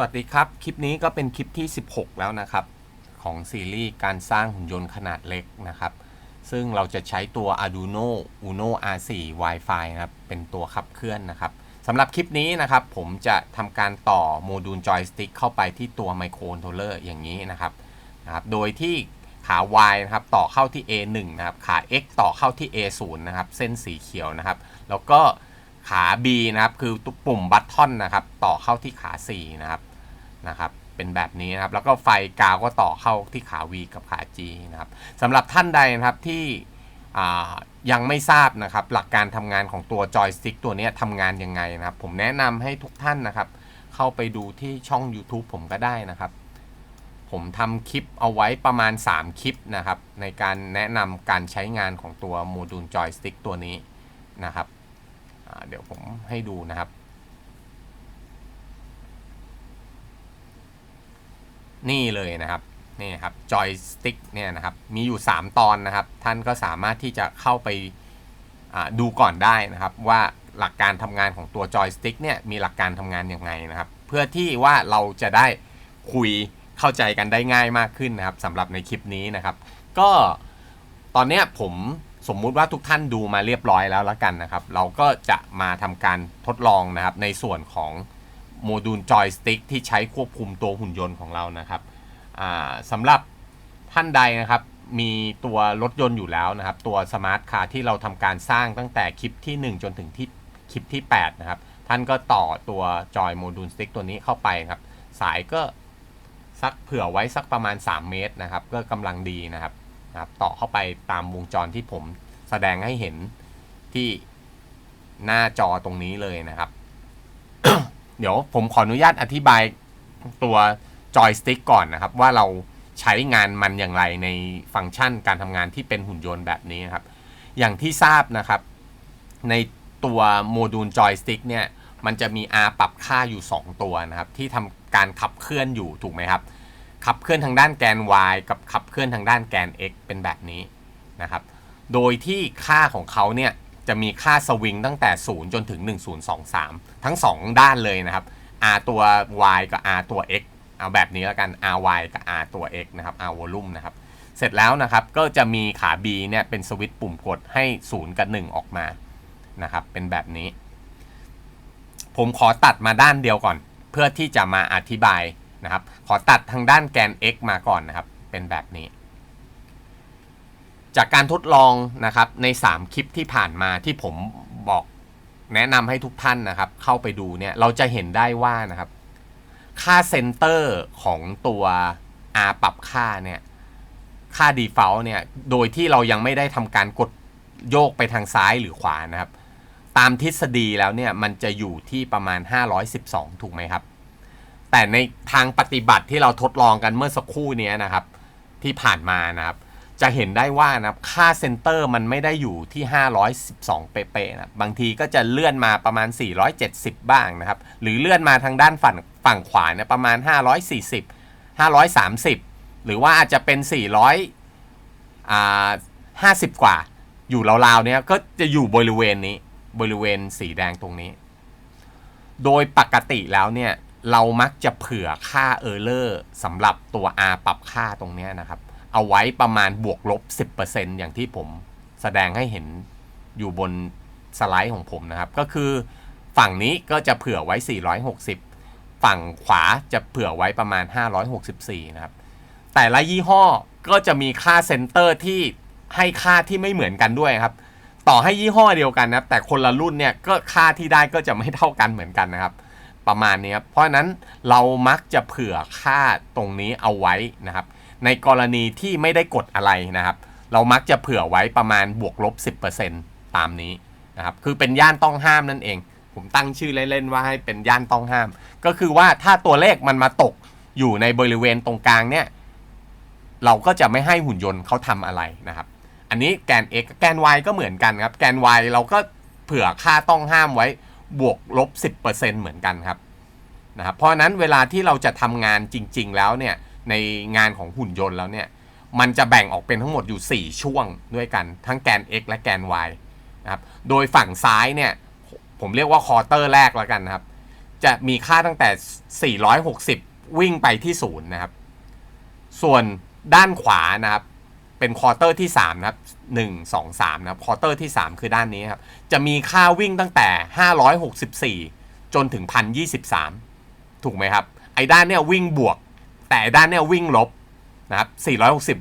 วัสดีครับ คลิปนี้ก็เป็นคลิปที่ 16 แล้วนะครับ ของซีรีส์การสร้างหุ่นยนต์ขนาดเล็กนะครับ ซึ่งเราจะใช้ตัว Arduino Uno R4 Wi-Fi นะครับ เป็นตัวขับเคลื่อนนะครับสำหรับคลิปนี้นะครับ ผมจะทำการต่อโมดูลจอยสติ๊กเข้าไปที่ตัวไมโครคอนโทรลเลอร์อย่างนี้นะครับนะครับ โดยที่ขา Y นะครับ ต่อเข้าที่ A1 นะครับ ขา X ต่อเข้าที่ A0 นะครับ เส้นสีเขียวนะครับ แล้วก็ขา B นะครับ คือปุ่มบัตทอนนะครับ ต่อเข้าที่ขา C นะครับ นะครับเป็นแบบนี้นะครับแล้วก็ไฟกาวก็ต่อเข้าที่ขา V กับขา G นะครับสำหรับท่านใดนะครับที่ยังไม่ทราบนะครับหลักการทำงานของตัวจอยสติ๊กตัวนี้ทำงานยังไงนะครับ ผมแนะนำให้ทุกท่านนะครับ เข้าไปดูที่ช่อง YouTube ผมก็ได้นะครับ ผมทำคลิปเอาไว้ประมาณ 3 คลิปนะครับ ในการแนะนำการใช้งานของตัวโมดูลจอยสติ๊กตัวนี้นะครับเดี๋ยวผมให้ดูนะครับ นี่เลยนะครับนี่ครับจอยสติ๊กเนี่ยนะครับมีอยู่ 3 ตอนนะครับ ท่านก็สามารถที่จะเข้าไปดูก่อนได้นะครับ ว่าหลักการทำงานของตัวจอยสติ๊กเนี่ยมีหลักการทำงานยังไงนะครับ เพื่อที่ว่าเราจะได้คุยเข้าใจกันได้ง่ายมากขึ้นนะครับสำหรับในคลิปนี้นะครับ ก็ตอนนี้ผมสมมุติว่าทุกท่านดูมาเรียบร้อยแล้วละกันนะครับ เราก็จะมาทำการทดลองนะครับในส่วนของ โมดูลจอยสติ๊กที่ใช้ควบคุมตัวหุ่นยนต์ของเรานะครับสำหรับท่านใดนะครับมีตัวรถยนต์อยู่แล้วนะครับ ตัวสมาร์ทคาร์ที่เราทำการสร้างตั้งแต่คลิปที่ 1 จนถึงที่คลิปที่ 8 นะครับ ท่านก็ต่อตัวจอยโมดูลสติ๊กตัวนี้เข้าไปครับ สายก็สักเผื่อไว้สักประมาณ 3 เมตรนะครับ ก็กำลังดีนะครับนะครับ ต่อเข้าไปตามวงจรที่ผมแสดงให้เห็นที่หน้าจอตรงนี้เลยนะครับ เดี๋ยวผมขออนุญาตอธิบายตัวจอยสติ๊กก่อนนะครับ ว่าเราใช้งานมันอย่างไรในฟังก์ชันการทำงานที่เป็นหุ่นยนต์แบบนี้นครับ อย่างที่ทราบนะครับ ในตัวโมดูลจอยสติ๊กเนี่ยมันจะมี R ปรับค่าอยู่ 2 ตัวนะครับ ที่ทำการขับเคลื่อนอยู่ถูกไหมครับ ขับเคลื่อนทางด้านแกน y กับขับเคลื่อนทางด้านแกน x เป็นแบบนี้นะครับ โดยที่ค่าของเขาเนี่ย จะมีค่าสวิงตั้งแต่ 0 จนถึง 1023 ทั้ง 2 ด้านเลยนะครับ r ตัว y กับ r ตัว x เอาแบบนี้แล้วกัน ry กับ r ตัว x นะครับ r volume นะครับ เสร็จแล้วนะครับก็จะมีขา b เนี่ยเป็นสวิตช์ปุ่มกดให้ 0 กับ 1 ออกมานะครับ เป็นแบบนี้ ผมขอตัดมาด้านเดียวก่อน เพื่อที่จะมาอธิบายนะครับ ขอตัดทางด้านแกน x มาก่อนนะครับ เป็นแบบนี้ จากการทดลองนะครับใน 3 คลิปที่ผ่านมาที่ผมบอกแนะนำให้ทุกท่านนะครับ เข้าไปดูเนี่ยเราจะเห็นได้ว่านะครับ ค่าเซนเตอร์ของตัว R ปรับค่าเนี่ยค่า default เนี่ยโดยที่เรายังไม่ได้ทำการกดโยกไปทางซ้ายหรือขวานะครับ ตามทฤษฎีแล้วเนี่ยมันจะอยู่ที่ประมาณ 512 ถูกไหมครับ แต่ในทางปฏิบัติที่เราทดลองกันเมื่อสักครู่นี้นะครับ ที่ผ่านมานะครับ จะเห็นได้ว่านะครับค่าเซนเตอร์มันไม่ได้อยู่ที่ 512 เป๊ะๆนะบางทีก็จะเลื่อนมาประมาณ 470 บ้างนะครับ หรือเลื่อนมาทางด้านฝั่งฝั่งขวาเนี่ยประมาณ 540 530 หรือว่าอาจจะเป็น 400อ่า50 กว่า อยู่ราวๆเนี่ยก็จะอยู่บริเวณนี้บริเวณสีแดงตรงนี้ โดยปกติแล้วเนี่ยเรามักจะเผื่อค่าเออร์เลอร์สำหรับตัว R ปรับค่าตรงนี้นะครับ เอาไว้ประมาณบวกลบ 10%อย่างที่ผมแสดงให้เห็นอยู่บนสไลด์ของผมนะครับ ก็คือฝั่งนี้ก็จะเผื่อไว้ 460 ฝั่งขวาจะเผื่อไว้ประมาณ 564 นะครับ แต่ละยี่ห้อก็จะมีค่าเซนเตอร์ที่ให้ค่าที่ไม่เหมือนกันด้วยครับ ต่อให้ยี่ห้อเดียวกันนะครับ แต่คนละรุ่นเนี่ยก็ค่าที่ได้ก็จะไม่เท่ากันเหมือนกันนะครับ ประมาณนี้ครับ เพราะฉะนั้นเรามักจะเผื่อค่าตรงนี้เอาไว้นะครับ ในกรณีที่ไม่ได้กดอะไรนะครับ เรามักจะเผื่อไว้ประมาณบวกลบ 10%ตามนี้นะครับ คือเป็นย่านต้องห้ามนั่นเอง ผมตั้งชื่อเล่นๆว่าให้เป็นย่านต้องห้าม ก็คือว่าถ้าตัวเลขมันมาตกอยู่ในบริเวณตรงกลางเนี่ย เราก็จะไม่ให้หุ่นยนต์เขาทำอะไรนะครับ อันนี้แกน x แกน y ก็เหมือนกันครับ แกน y เราก็เผื่อค่าต้องห้ามไว้บวกลบ 10%เหมือนกันครับนะครับ เพราะฉะนั้นเวลาที่เราจะทำงานจริง ๆ แล้วเนี่ย ในงานของหุ่นยนต์แล้วเนี่ย มันจะแบ่งออกเป็นทั้งหมดอยู่ 4 ช่วงด้วยกัน ทั้งแกน x และแกน y นะครับ โดยฝั่งซ้ายเนี่ย ผมเรียกว่าคอเตอร์แรกแล้วกันนะครับ จะมีค่าตั้งแต่ 460 วิ่งไปที่ศูนย์นะครับ ส่วนด้านขวานะครับ เป็นควอเตอร์ที่3นะครับ 1 2 3 นะครับควอเตอร์ที่ 3 คือด้านนี้ครับ จะมีค่าวิ่งตั้งแต่ 564 จนถึง 1,023 ถูกไหมครับ ไอ้ด้านเนี้ยวิ่งบวก แต่ด้านเนี้ยวิ่งลบนะครับ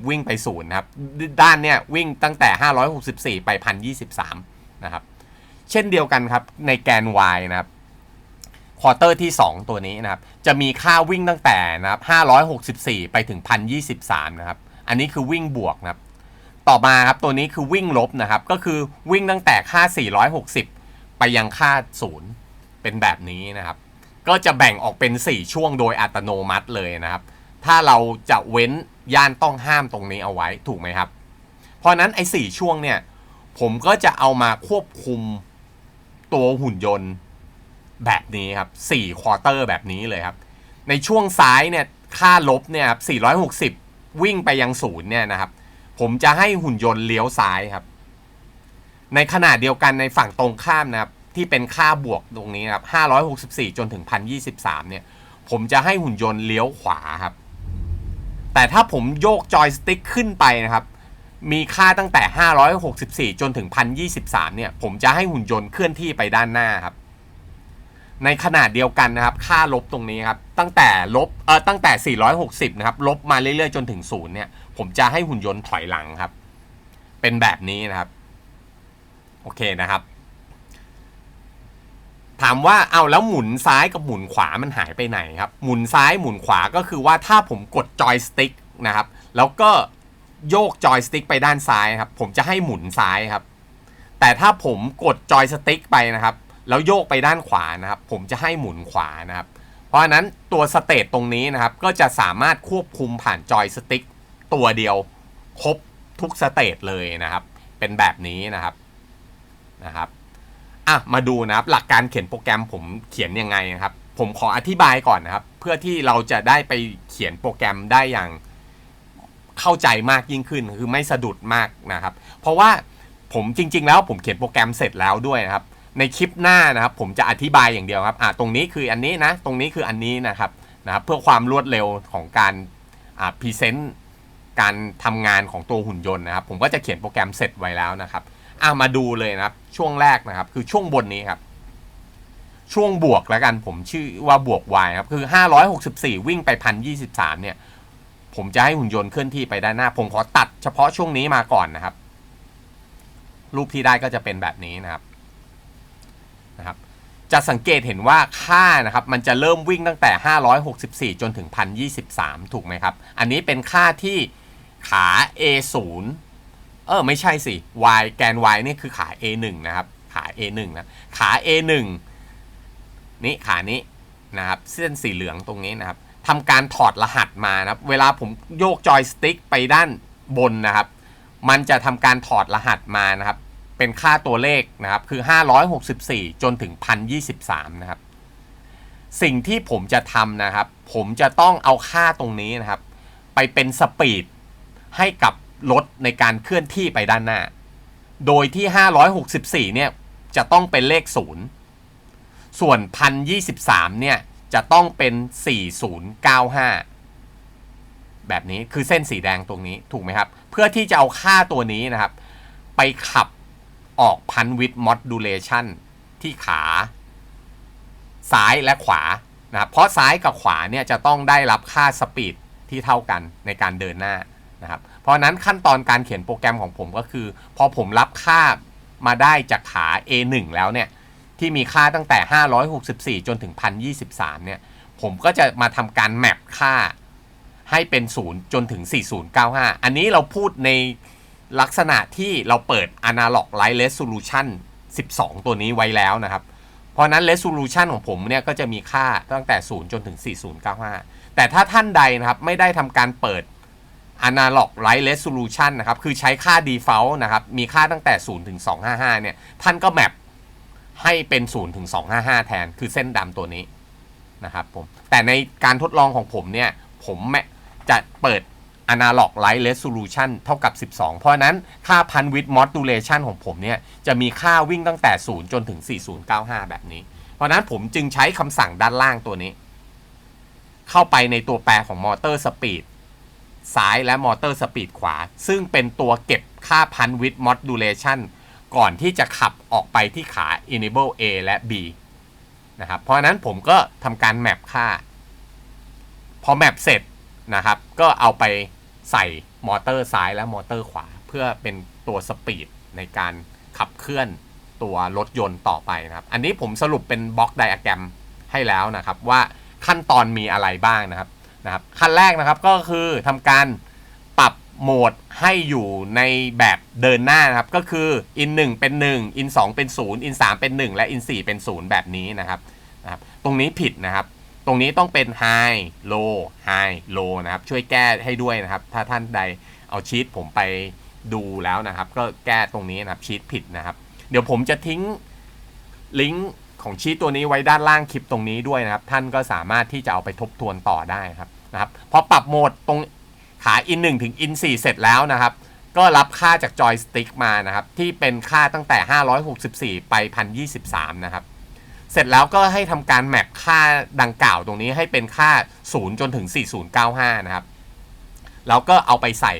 460 วิ่งไปศูนย์นะครับ ด้านเนี้ยวิ่งตั้งแต่ 564 ไป 1,023 นะครับ เช่นเดียวกันครับในแกน y นะครับ ควอเตอร์ที่ 2 ตัวนี้นะครับ จะมีค่าวิ่งตั้งแต่นะครับ 564 ไปถึง 1,023 นะครับ อันนี้คือวิ่งบวกนะครับ ต่อมาครับตัวนี้คือวิ่งลบนะครับ ก็คือวิ่งตั้งแต่ค่า 460 ไปยังค่า 0 เป็นแบบนี้นะครับ ก็จะแบ่งออกเป็น 4 ช่วงโดยอัตโนมัติเลยนะครับ ถ้าเราจะเว้นย่านต้องห้ามตรงนี้เอาไว้ถูกไหมครับ เพราะนั้นไอ้สี่ช่วงเนี่ย ผมก็จะเอามาควบคุมตัวหุ่นยนต์แบบนี้ครับ4ควอเตอร์แบบนี้เลยครับ ในช่วงซ้ายเนี่ยค่าลบเนี่ยครับ460 วิ่งไปยังศูนย์เนี่ยนะครับ ผมจะให้หุ่นยนต์เลี้ยวซ้ายครับ ในขณะเดียวกันในฝั่งตรงข้ามนะครับ ที่เป็นค่าบวกตรงนี้นครับ564 จนถึง 1023 เนี่ย ผมจะให้หุ่นยนต์เลี้ยวขวาครับ แต่ถ้าผมโยกจอยสติ๊กขึ้นไปนะครับ มีค่าตั้งแต่ 564 จนถึง 1023 เนี่ย ผมจะให้หุ่นยนต์เคลื่อนที่ไปด้านหน้าครับ ในขนาดเดียวกันนะครับ ค่าลบตรงนี้ครับ ตั้งแต่ลบ เออตั้งแต่ 460 นะครับ ลบมาเรื่อยๆ จนถึงศูนย์เนี่ย ผมจะให้หุ่นยนต์ถอยหลังครับ เป็นแบบนี้นะครับ โอเคนะครับ ถามว่าเอาแล้วหมุนซ้ายกับหมุนขวามันหายไปไหนครับ หมุนซ้ายหมุนขวาก็คือว่าถ้าผมกดจอยสติ๊กนะครับ แล้วก็โยกจอยสติ๊กไปด้านซ้ายครับ ผมจะให้หมุนซ้ายครับ แต่ถ้าผมกดจอยสติ๊กไปนะครับ แล้วโยกไปด้านขวานะครับ ผมจะให้หมุนขวานะครับ เพราะฉะนั้นตัวสเตตตรงนี้นะครับ ก็จะสามารถควบคุมผ่านจอยสติ๊กตัวเดียวครบทุกสเตตเลยนะครับ เป็นแบบนี้นะครับนะครับ อะมาดูนะครับหลักการเขียนโปรแกรมผมเขียนยังไงนะครับ ผมขออธิบายก่อนนะครับ เพื่อที่เราจะได้ไปเขียนโปรแกรมได้อย่างเข้าใจมากยิ่งขึ้นคือไม่สะดุดมากนะครับ เพราะว่าผมจริง ๆ แล้วผมเขียนโปรแกรมเสร็จแล้วด้วยนะครับ ในคลิปหน้านะครับ ผมจะอธิบายอย่างเดียวครับอ่าตรงนี้คืออันนี้นะ ตรงนี้คืออันนี้นะครับนะครับ เพื่อความรวดเร็วของการอ่าพรีเซนต์การทำงานของตัวหุ่นยนต์นะครับ ผมก็จะเขียนโปรแกรมเสร็จไว้แล้วนะครับ อ่ามาดูเลยนะครับ ช่วงแรกนะครับ คือช่วงบนนี้ครับ ช่วงบวกแล้วกันผมชื่อว่าบวก y ครับ คือ 564 วิ่งไป1,023เนี่ย ผมจะให้หุ่นยนต์เคลื่อนที่ไปด้านหน้า ผมขอตัดเฉพาะช่วงนี้มาก่อนนะครับ รูปที่ได้ก็จะเป็นแบบนี้นะครับนะครับ จะสังเกตเห็นว่าค่านะครับ มันจะเริ่มวิ่งตั้งแต่ 564 จนถึง 1,023 ถูกไหมครับ อันนี้เป็นค่าที่ขา A0 เออไม่ใช่สิ y แกน y นี่คือขา A1 นะครับ ขา A1 นะ ขา A1 นี่ขานี้นะครับเส้นสีเหลืองตรงนี้นะครับทำการถอดรหัสมานะครับ เวลาผมโยกจอยสติ๊กไปด้านบนนะครับ มันจะทำการถอดรหัสมานะครับ เป็นค่าตัวเลขนะครับ คือ 564 จนถึง 1023 นะครับ สิ่งที่ผมจะทำนะครับ ผมจะต้องเอาค่าตรงนี้นะครับ ไปเป็นสปีดให้กับ รถในการเคลื่อนที่ไปด้านหน้า โดยที่ 564 เนี่ย จะต้องเป็นเลข 0 ส่วน 1023 เนี่ย จะต้องเป็น 4095 แบบนี้คือเส้นสีแดงตรงนี้ถูกไหมครับ เพื่อที่จะเอาค่าตัวนี้นะครับ ไปขับออกพันวิดมอดูเลชันที่ขา ซ้ายและขวานะครับเพราะซ้ายกับขวาเนี่ยจะต้องได้รับค่าสปีดที่เท่ากันในการเดินหน้านะครับ ราะนั้นขั้นตอนการเขียนโปรแกรมของผมก็คือ พอผมรับค่ามาได้จากขา A1 แล้วเนี่ย ที่มีค่าตั้งแต่ 564 จนถึง 1023 เนี่ย ผมก็จะมาทำการแมปค่าให้เป็น 0 จนถึง 4095 อันนี้เราพูดในลักษณะที่เราเปิด Analog Light Resolution 12 ตัวนี้ไว้แล้วนะครับ เพราะนั้น Resolution ของผมเนี่ยก็จะมีค่าตั้งแต่ 0 จนถึง 4095 แต่ถ้าท่านใดนะครับไม่ได้ทำการเปิด Analog Light Resolution นะครับ คือใช้ค่า Default นะครับ มีค่าตั้งแต่ 0 ถึง 255 เนี่ย ท่านก็แมปให้เป็น 0 ถึง 255 แทน คือเส้นดำตัวนี้นะครับผม แต่ในการทดลองของผมเนี่ย ผมจะเปิด Analog Light Resolution เท่ากับ 12 เพราะนั้นค่าพันวิด modulation ของผมเนี่ย จะมีค่าวิ่งตั้งแต่ 0 จนถึง 4095 แบบนี้ เพราะนั้นผมจึงใช้คำสั่งด้านล่างตัวนี้ เข้าไปในตัวแปรของมอเตอร์สปีด ซ้ายและมอเตอร์สปีดขวา ซึ่งเป็นตัวเก็บค่าพันวิดมอด u ูเลชันก่อนที่จะขับออกไปที่ขา enable A และ B นะครับเพราะนั้นผมก็ทำการแมปค่า พอแมปเสร็จนะครับ ก็เอาไปใส่มอเตอร์ซ้ายและมอเตอร์ขวา เพื่อเป็นตัวสปีดในการขับเคลื่อนตัวรถยนต์ต่อไปนะครับ อันนี้ผมสรุปเป็นบล็อกไดอะแกรมให้แล้วนะครับ ว่าขั้นตอนมีอะไรบ้างนะครับ นะครับขั้นแรกนะครับก็คือทำการปรับโหมดให้อยู่ในแบบเดินหน้านะครับ ก็คือ in 1เป็น1 in 2เป็น0 in 3เป็น 1 และ in 4เป็น 0 แบบนี้นะครับนะครับตรงนี้ผิดนะครับ ตรงนี้ต้องเป็น high low high low นะครับ ช่วยแก้ให้ด้วยนะครับ ถ้าท่านใดเอาชีตผมไปดูแล้วนะครับ ก็แก้ตรงนี้นะครับชีตผิดนะครับ เดี๋ยวผมจะทิ้งลิงก์ของชีตตัวนี้ไว้ด้านล่างคลิปตรงนี้ด้วยนะครับ ท่านก็สามารถที่จะเอาไปทบทวนต่อได้ครับ นะครับพอปรับโหมดตรงขา in 1ถึง in 4 เสร็จแล้วนะครับ ก็รับค่าจากจอยสติ๊กมานะครับ ที่เป็นค่าตั้งแต่ 564 ไป 1023 นะครับ เสร็จแล้วก็ให้ทำการแมปค่าดังกล่าวตรงนี้ให้เป็นค่า 0 จนถึง 4095 นะครับ แล้วก็เอาไปใส่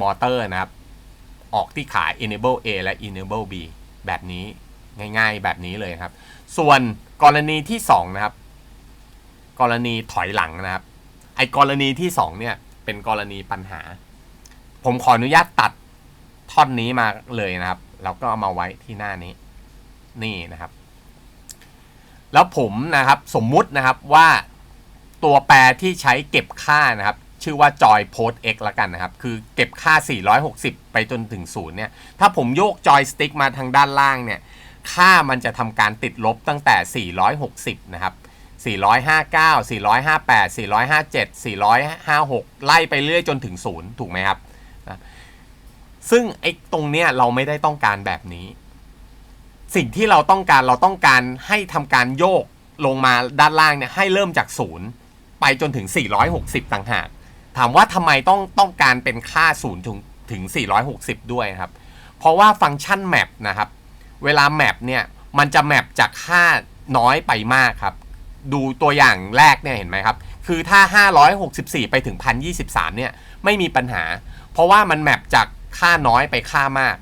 มอเตอร์นะครับ ออกที่ขา enable A และ enable B แบบนี้ง่ายๆ แบบนี้เลยครับ ส่วนกรณีที่ 2 นะครับ กรณีถอยหลังนะครับ ไอ้กรณีที่2เนี่ย เป็นกรณีปัญหา ผมขออนุญาตตัดท่อนนี้มาเลยนะครับ แล้วก็เอามาไว้ที่หน้านี้ นี่นะครับ แล้วผมนะครับสมมุตินะครับว่าตัวแปรที่ใช้เก็บค่านะครับ ชื่อว่า joy post x ละกันนะครับ คือเก็บค่า 460 ไปจนถึง 0 เนี่ย ถ้าผมโยกจอยสติ๊กมาทางด้านล่างเนี่ย ค่ามันจะทำการติดลบตั้งแต่ 460 นะครับ 459 458 457 456 ไล่ไปเรื่อยจนถึง 0 ถูกไหมครับ ซึ่งไอ้ตรงเนี้ยเราไม่ได้ต้องการแบบนี้ สิ่งที่เราต้องการเราต้องการให้ทำการโยกลงมาด้านล่างเนี่ยให้เริ่มจาก 0 ไปจนถึง 460 ต่างหาก ถามว่าทำไมต้องต้องการเป็นค่า 0 ถึงถึง 460 ด้วยครับ เพราะว่าฟังก์ชันแมปนะครับ เวลาแมปเนี่ยมันจะแมปจากค่าน้อยไปมากครับ ดูตัวอย่างแรกเนี่ยเห็นไหมครับ คือถ้า 564 ไปถึง 1023 เนี่ยไม่มีปัญหา เพราะว่ามันแมปจากค่าน้อยไปค่ามาก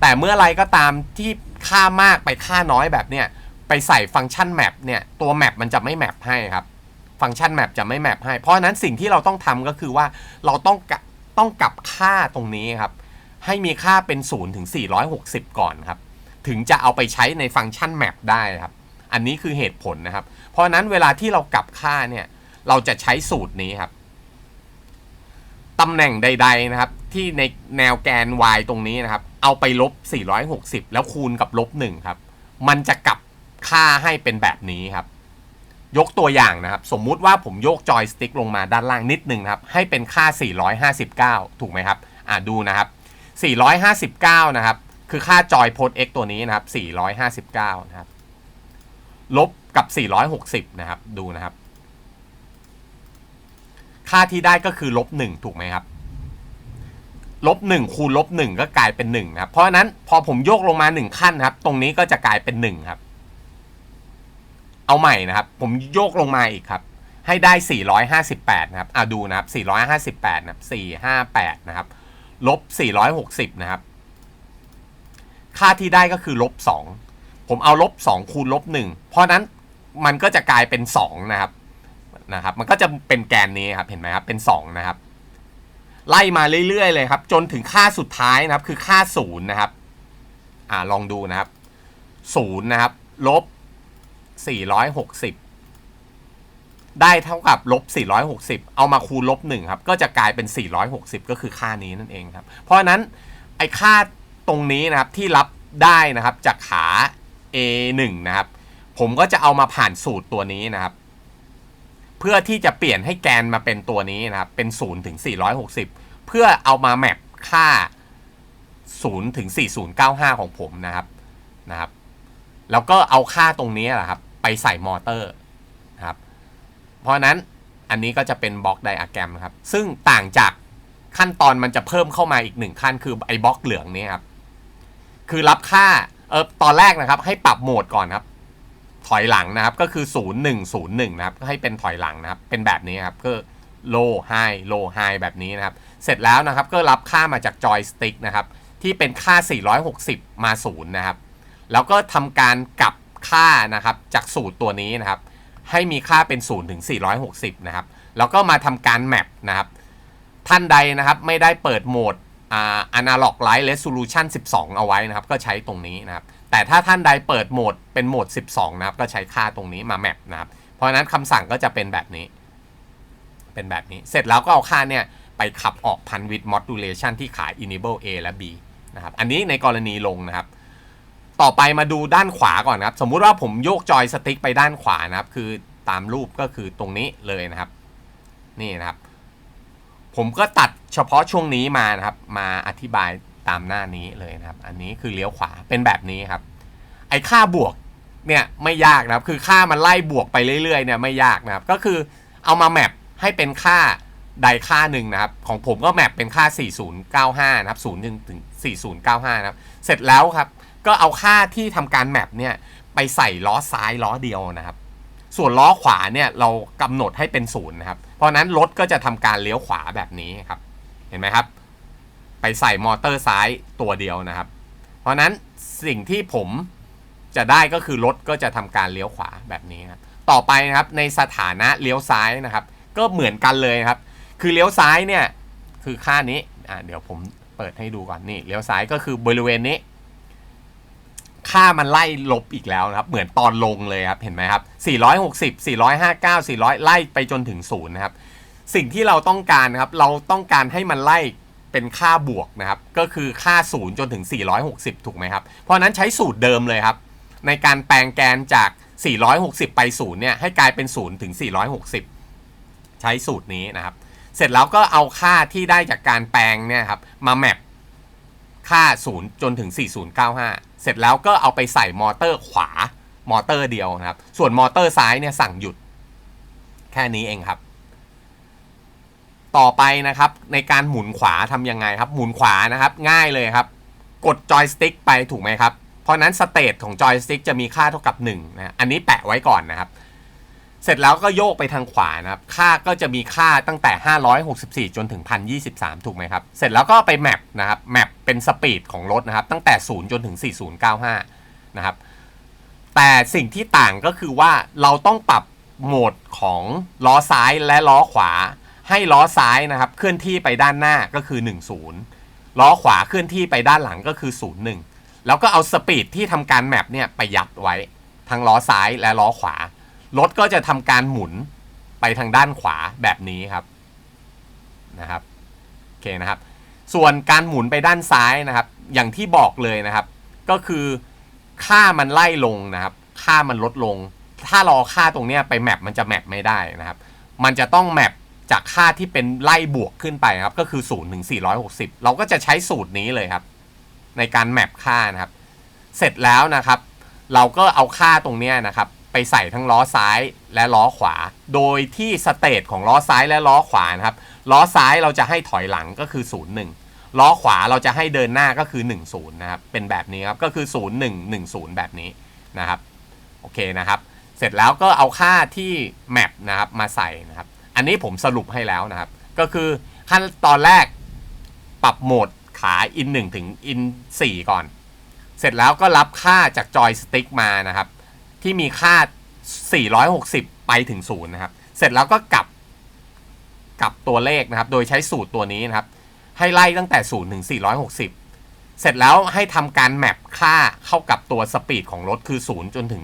แต่เมื่อไรก็ตามที่ค่ามากไปค่าน้อยแบบเนี้ยไปใส่ฟังก์ชันแมปเนี่ยตัวแมปมันจะไม่แมปให้ครับ ฟังก์ชันแมปจะไม่แมปให้ เพราะฉนั้นสิ่งที่เราต้องทำก็คือว่าเราต้องต้องกลับค่าตรงนี้ครับ ให้มีค่าเป็น 0 ถึง 460 ก่อนครับ ถึงจะเอาไปใช้ในฟังก์ชันแมปได้ครับ อันนี้คือเหตุผลนะครับ เพราะนั้นเวลาที่เรากลับค่าเนี่ยเราจะใช้สูตรนี้ครับตำแหน่งใด ๆนะครับ ที่ในแนวแกน y ตรงนี้นะครับ เอาไปลบ 460 แล้วคูณกับลบ1ครับ มันจะกลับค่าให้เป็นแบบนี้ครับ ยกตัวอย่างนะครับ สมมุติว่าผมโยกจอยสติ๊กลงมาด้านล่างนิดนึงครับ ให้เป็นค่า 459 ถูกไหมครับ อ่าดูนะครับ 459 นะครับ คือค่าจอยโพส x ตัวนี้นะครับ 459 นะครับ ลบกับ 460 นะครับ ดูนะครับ ค่าที่ได้ก็คือลบ1ถูกไหมครับ ลบ1คูณลบ1ก็กลายเป็น1นะครับ เพราะฉะนั้นพอผมโยกลงมา 1 ขั้นครับ ตรงนี้ก็จะกลายเป็น1ครับ เอาใหม่นะครับ ผมโยกลงมาอีกครับ ให้ได้ 458 นะครับ อ่าดูนะครับ 458 นะครับ 458 นะครับ ลบ 460 นะครับ ค่าที่ได้ก็คือลบ2 ผมเอาลบ2คูณลบ1เพราะนั้นมันก็จะกลายเป็น2นะครับนะครับ มันก็จะเป็นแกนนี้ครับเห็นไหมครับเป็น2นะครับ ไล่มาเรื่อยๆเลยครับ จนถึงค่าสุดท้ายนะครับ คือค่า0นะครับอ่าลองดูนะครับ0นะครับลบ460 ได้เท่ากับลบ460 เอามาคูณลบ1ครับ ก็จะกลายเป็น 460 ก็คือค่านี้นั่นเองครับ เพราะฉะนั้นไอ้ค่าตรงนี้นะครับที่รับได้นะครับจากขา A1 นะครับ ผมก็จะเอามาผ่านสูตรตัวนี้นะครับ เพื่อที่จะเปลี่ยนให้แกนมาเป็นตัวนี้นะครับ เป็น0ถึง460 เพื่อเอามาแมปค่า0ถึง4095 ของผมนะครับนะครับ แล้วก็เอาค่าตรงนี้แหละครับ ไปใส่มอเตอร์นะครับ เพราะนั้นอันนี้ก็จะเป็นบล็อกไดอะแกรมครับ ซึ่งต่างจากขั้นตอนมันจะเพิ่มเข้ามาอีกหนึ่งขั้นคือไอ้บล็อกเหลืองนี้ครับ คือรับค่า ออตอนแรกนะครับให้ปรับโหมดก่อนครับถอยหลังนะครับก็คือ 0101นะครับก็ให้เป็นถอยหลังนะครับเป็นแบบนี้ครับก็ low high low high แบบนี้นะครับเสร็จแล้วนะครับก็รับค่ามาจากจอยสติ๊กนะครับที่เป็นค่า 460 มา0นะครับแล้วก็ทำการกลับค่านะครับจากสูตรตัวนี้นะครับให้มีค่าเป็น 0 ถึง 460 นะครับแล้วก็มาทำการแมปนะครับท่านใดนะครับไม่ได้เปิดโหมด อ่า analog light resolution 12 เอาไว้นะครับ ก็ใช้ตรงนี้นะครับ แต่ถ้าท่านใดเปิดโหมดเป็นโหมด 12 นะครับ ก็ใช้ค่าตรงนี้มาแมปนะครับ เพราะนั้นคำสั่งก็จะเป็นแบบนี้ เป็นแบบนี้ เสร็จแล้วก็เอาค่าเนี่ยไปขับออกพันวิด modulation ที่ขาย enable A และ B นะครับ อันนี้ในกรณีลงนะครับ ต่อไปมาดูด้านขวาก่อนนะครับ สมมุติว่าผมโยกจอยสติ๊กไปด้านขวานะครับ คือตามรูปก็คือตรงนี้เลยนะครับ นี่นะครับ ผมก็ตัดเฉพาะช่วงนี้มานะครับ มาอธิบายตามหน้านี้เลยนะครับ อันนี้คือเลี้ยวขวาเป็นแบบนี้ครับ ไอ้ค่าบวกเนี่ยไม่ยากนะครับ คือค่ามันไล่บวกไปเรื่อยๆเนี่ยไม่ยากนะครับ ก็คือเอามาแมปให้เป็นค่าใดค่าหนึ่งนะครับ ของผมก็แมปเป็นค่า 4095 นะครับ0ถึง4095 นะครับ เสร็จแล้วครับ ก็เอาค่าที่ทำการแมปเนี่ยไปใส่ล้อซ้ายล้อเดียวนะครับ ส่วนล้อขวาเนี่ยเรากำหนดให้เป็นศูนย์นะครับ ราะนั้นรถก็จะทำการเลี้ยวขวาแบบนี้ครับ เห็นไหมครับ ไปใส่มอเตอร์ซ้ายตัวเดียวนะครับ เพราะฉะนั้นสิ่งที่ผมจะได้ก็คือรถก็จะทำการเลี้ยวขวาแบบนี้ครับ ต่อไปนะครับในสถานะเลี้ยวซ้ายนะครับ ก็เหมือนกันเลยครับ คือเลี้ยวซ้ายเนี่ยคือค่านี้อ่าเดี๋ยวผมเปิดให้ดูก่อนนี่เลี้ยวซ้ายก็คือบริเวณนี้ ค่ามันไล่ลบอีกแล้วนะครับ เหมือนตอนลงเลยครับ เห็นไหมครับ 460 459 400 ไล่ไปจนถึงศูนย์นะครับ สิ่งที่เราต้องการนะครับ เราต้องการให้มันไล่เป็นค่าบวกนะครับ ก็คือค่า 0 จนถึง 460 ถูกไหมครับ เพราะฉะนั้นใช้สูตรเดิมเลยครับ ในการแปลงแกนจาก 460 ไป 0 เนี่ย ให้กลายเป็น 0 ถึง 460 ใช้สูตรนี้นะครับ เสร็จแล้วก็เอาค่าที่ได้จากการแปลงเนี่ยครับ มาแมป ค่า 0 จนถึง 4095 เสร็จแล้วก็เอาไปใส่มอเตอร์ขวามอเตอร์เดียวนะครับ ส่วนมอเตอร์ซ้ายเนี่ยสั่งหยุด แค่นี้เองครับ ต่อไปนะครับในการหมุนขวาทำยังไงครับ หมุนขวานะครับง่ายเลยครับ กดจอยสติ๊กไปถูกไหมครับ เพราะนั้นสเตทของจอยสติ๊กจะมีค่าเท่ากับ1นะ อันนี้แปะไว้ก่อนนะครับ เสร็จแล้วก็โยกไปทางขวานะครับ ค่าก็จะมีค่าตั้งแต่ 564 จนถึง 1023 ถูกไหมครับ เสร็จแล้วก็ไปแมปนะครับ แมปเป็นสปีดของรถนะครับ ตั้งแต่ 0 จนถึง 4095 นะครับ แต่สิ่งที่ต่างก็คือว่าเราต้องปรับโหมดของล้อซ้ายและล้อขวา ให้ล้อซ้ายนะครับ เคลื่อนที่ไปด้านหน้าก็คือ 10 ล้อขวาเคลื่อนที่ไปด้านหลังก็คือ 01 แล้วก็เอาสปีดที่ทำการแมปเนี่ยไปยัดไว้ ทั้งล้อซ้ายและล้อขวา รถก็จะทำการหมุนไปทางด้านขวาแบบนี้ครับนะครับโอเคนะครับ ส่วนการหมุนไปด้านซ้ายนะครับ อย่างที่บอกเลยนะครับ ก็คือค่ามันไล่ลงนะครับ ค่ามันลดลง ถ้ารอค่าตรงเนี้ยไปแมปมันจะแมปไม่ได้นะครับ มันจะต้องแมปจากค่าที่เป็นไล่บวกขึ้นไปครับ ก็คือ0ถึง460 เราก็จะใช้สูตรนี้เลยครับ ในการแมปค่านะครับ เสร็จแล้วนะครับ เราก็เอาค่าตรงเนี้ยนะครับ ไปใส่ทั้งล้อซ้ายและล้อขวา โดยที่สเตทของล้อซ้ายและล้อขวานะครับ ล้อซ้ายเราจะให้ถอยหลังก็คือ 0 1 ล้อขวาเราจะให้เดินหน้าก็คือ 1 0 นะครับ เป็นแบบนี้ครับ ก็คือ 0 1 1 0 แบบนี้นะครับ โอเคนะครับ เสร็จแล้วก็เอาค่าที่แมปนะครับมาใส่นะครับ อันนี้ผมสรุปให้แล้วนะครับ ก็คือขั้นตอนแรกปรับโหมดขา in 1ถึง in 4ก่อน เสร็จแล้วก็รับค่าจากจอยสติ๊กมานะครับ ที่มีค่า 460 ไปถึง0นะครับ เสร็จแล้วก็กลับกลับตัวเลขนะครับ โดยใช้สูตรตัวนี้นะครับ ให้ไล่ตั้งแต่0ถึง 460 เสร็จแล้วให้ทำการแมปค่าเข้ากับตัวสปีดของรถคือ 0 จนถึง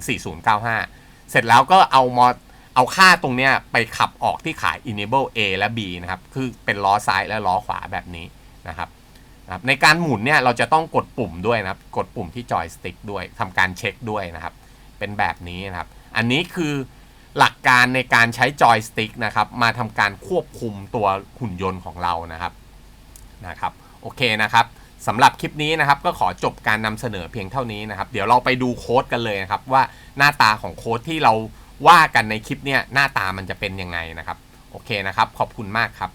4095 เสร็จแล้วก็เอามอเอาค่าตรงเนี้ยไปขับออกที่ขาย enable A และ B นะครับ คือเป็นล้อซ้ายและล้อขวาแบบนี้นะครับในการหมุนเนี่ยเราจะต้องกดปุ่มด้วยนะครับ กดปุ่มที่จอยสติ๊กด้วยทำการเช็คด้วยนะครับ เป็นแบบนี้นะครับ อันนี้คือหลักการในการใช้จอยสติ๊กนะครับ มาทำการควบคุมตัวหุ่นยนต์ของเรานะครับนะครับโอเคนะครับสำหรับคลิปนี้นะครับ ก็ขอจบการนำเสนอเพียงเท่านี้นะครับ เดี๋ยวเราไปดูโค้ดกันเลยนะครับ ว่าหน้าตาของโค้ดที่เราว่ากันในคลิปเนี้ยหน้าตามันจะเป็นยังไงนะครับ โอเคนะครับ ขอบคุณมากครับ